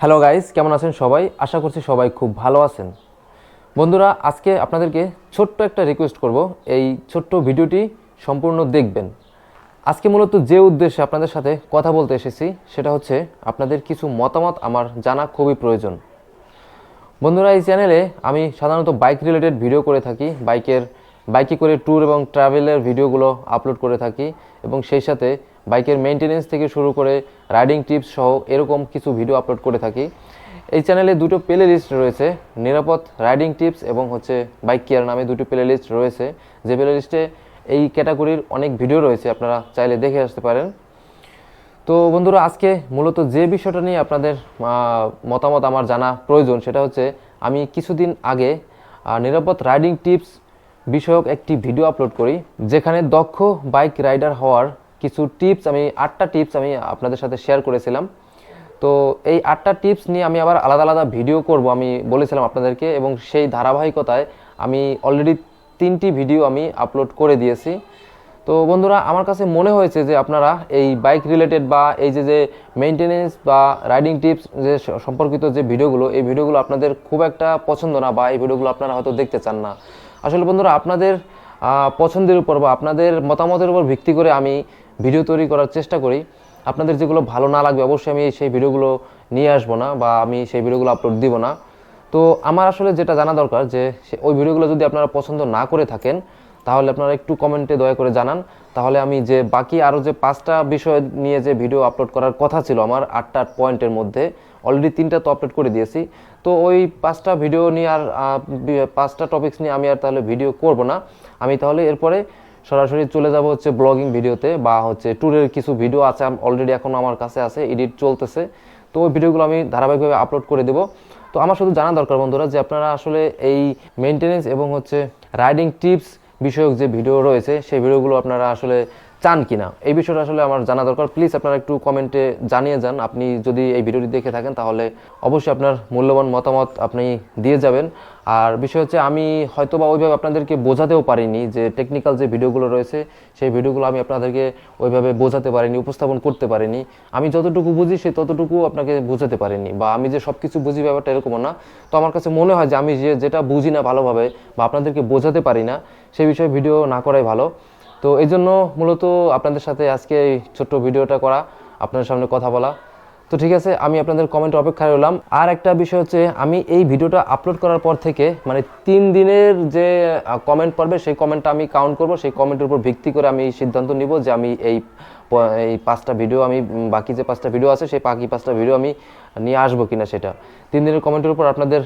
Hello guys কেমন আছেন সবাই? আশা করছি সবাই খুব ভালো আছেন। বন্ধুরা, আজকে আপনাদেরকে ছোট্ট একটা রিকোয়েস্ট করব। এই ছোট্ট ভিডিওটি সম্পূর্ণ দেখবেন। আজকে মূলত যে উদ্দেশ্যে আপনাদের সাথে কথা বলতে এসেছি, সেটা হচ্ছে আপনাদের কিছু মতামত আমার জানা খুবই প্রয়োজন। বন্ধুরা, এই চ্যানেলে আমি সাধারণত বাইক রিলেটেড ভিডিও করে থাকি। বাইকের বাইকে করে ট্যুর এবং ট্রাভেলের ভিডিওগুলো আপলোড করে থাকি। এবং সেই সাথে বাইকের মেনটেনেন্স থেকে শুরু করে রাইডিং টিপস সহ এরকম কিছু ভিডিও আপলোড করে থাকি। এই চ্যানেলে দুটো প্লে লিস্ট রয়েছে, নিরাপদ রাইডিং টিপস এবং হচ্ছে বাইক কেয়ার নামে দুটো প্লে লিস্ট রয়েছে। যে প্লে লিস্টে এই ক্যাটাগরির অনেক ভিডিও রয়েছে, আপনারা চাইলে দেখে আসতে পারেন। তো বন্ধুরা, আজকে মূলত যে বিষয়টা নিয়ে আপনাদের মতামত আমার জানা প্রয়োজন, সেটা হচ্ছে আমি কিছুদিন আগে নিরাপদ রাইডিং টিপস বিষয়ক একটি ভিডিও আপলোড করি, যেখানে দক্ষ বাইক রাইডার হওয়ার কিছু টিপস আমি, আটটা টিপস আমি আপনাদের সাথে শেয়ার করেছিলাম। তো এই আটটা টিপস নিয়ে আমি আবার আলাদা আলাদা ভিডিও করব আমি বলেছিলাম আপনাদেরকে এবং সেই ধারাবাহিকতায় আমি অলরেডি তিনটি ভিডিও আমি আপলোড করে দিয়েছি। তো বন্ধুরা, আমার কাছে মনে হয়েছে যে আপনারা এই বাইক রিলেটেড বা এই যে যে মেনটেনেন্স বা রাইডিং টিপস যে সম্পর্কিত যে ভিডিওগুলো এই ভিডিওগুলো আপনাদের খুব একটা পছন্দ না বা এই ভিডিওগুলো আপনারা হয়তো দেখতে চান না। আসলে বন্ধুরা, আপনাদের পছন্দের উপর বা আপনাদের মতামতের উপর ভিত্তি করে আমি ভিডিও তৈরি করার চেষ্টা করি। আপনাদের যেগুলো ভালো না লাগবে, অবশ্যই আমি সেই ভিডিওগুলো নিয়ে আসব না বা আমি সেই ভিডিওগুলো আপলোড দিব না। তো আমার আসলে যেটা জানা দরকার যে ওই ভিডিওগুলো যদি আপনারা পছন্দ না করে থাকেন, তাহলে আপনারা একটু কমেন্টে দয়া করে জানান। তাহলে আমি যে বাকি আরও যে পাঁচটা বিষয় নিয়ে যে ভিডিও আপলোড করার কথা ছিল আমার আটটা পয়েন্টের মধ্যে অলরেডি তিনটা তো আপলোড করে দিয়েছি। তো ওই পাঁচটা ভিডিও নিয়ে আর পাঁচটা টপিকস নিয়ে আমি আর তাহলে ভিডিও করব না। আমি তাহলে এরপরে সরাসরি চলে যাব হচ্ছে ব্লগিং ভিডিওতে বা হচ্ছে ট্যুরের কিছু ভিডিও আছে অলরেডি এখন আমার কাছে আছে এডিট চলতেছে। তো ওই ভিডিওগুলো আমি ধারাবাহিকভাবে আপলোড করে দেবো। তো আমার শুধু জানা দরকার বন্ধুরা যে আপনারা আসলে এই মেনটেনেন্স এবং হচ্ছে রাইডিং টিপস বিষয়ক যে ভিডিও রয়েছে, সেই ভিডিওগুলো আপনারা আসলে চান কিনা? এই বিষয়টা আসলে আমার জানা দরকার। প্লিজ আপনারা একটু কমেন্টে জানিয়ে যান। আপনি যদি এই ভিডিওটি দেখে থাকেন, তাহলে অবশ্যই আপনার মূল্যবান মতামত আপনি দিয়ে যাবেন। আর বিষয় হচ্ছে, আমি হয়তো বা ওইভাবে আপনাদেরকে বোঝাতেও পারিনি যে টেকনিক্যাল যে ভিডিওগুলো রয়েছে, সেই ভিডিওগুলো আমি আপনাদেরকে ওইভাবে বোঝাতে পারিনি, উপস্থাপন করতে পারিনি। আমি যতটুকু বুঝি সে ততটুকু আপনাকে বোঝাতে পারিনি। বা আমি যে সব কিছু বুঝি ব্যাপারটা এরকমও না। তো আমার কাছে মনে হয় যে, আমি যে যেটা বুঝি না ভালোভাবে বা আপনাদেরকে বোঝাতে পারি না সেই বিষয়ে ভিডিও না করাই ভালো। তো এই জন্য মূলত আপনাদের সাথে আজকে এই ছোট্ট ভিডিওটা করা আপনাদের সামনে কথা বলা। তো ঠিক আছে, আমি আপনাদের কমেন্ট অপেক্ষায় রইলাম। আর একটা বিষয় হচ্ছে, আমি এই ভিডিওটা আপলোড করার পর থেকে মানে তিন দিনের যে কমেন্ট পড়বে, সেই কমেন্টটা আমি কাউন্ট করব, সেই কমেন্টের উপর ভিত্তি করে আমি সিদ্ধান্ত নিব যে আমি এই এই পাঁচটা ভিডিও আমি বাকি যে পাঁচটা ভিডিও আছে, সেই বাকি পাঁচটা ভিডিও আমি নিয়ে আসব কিনা সেটা। তিন দিনের কমেন্টের উপর আপনাদের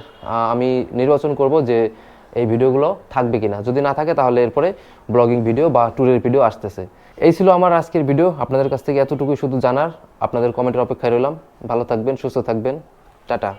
আমি নির্বাচন করব যে এই ভিডিওগুলো থাকবে কি না যদি না থাকে তাহলে এরপরে ব্লগিং ভিডিও বা ট্যুরের ভিডিও আসতেছে। এই ছিল আমার আজকের ভিডিও। আপনাদের কাছ থেকে এতটুকুই শুধু জানার। আপনাদের কমেন্টের অপেক্ষায় রইলাম। ভালো থাকবেন, সুস্থ থাকবেন। টাটা।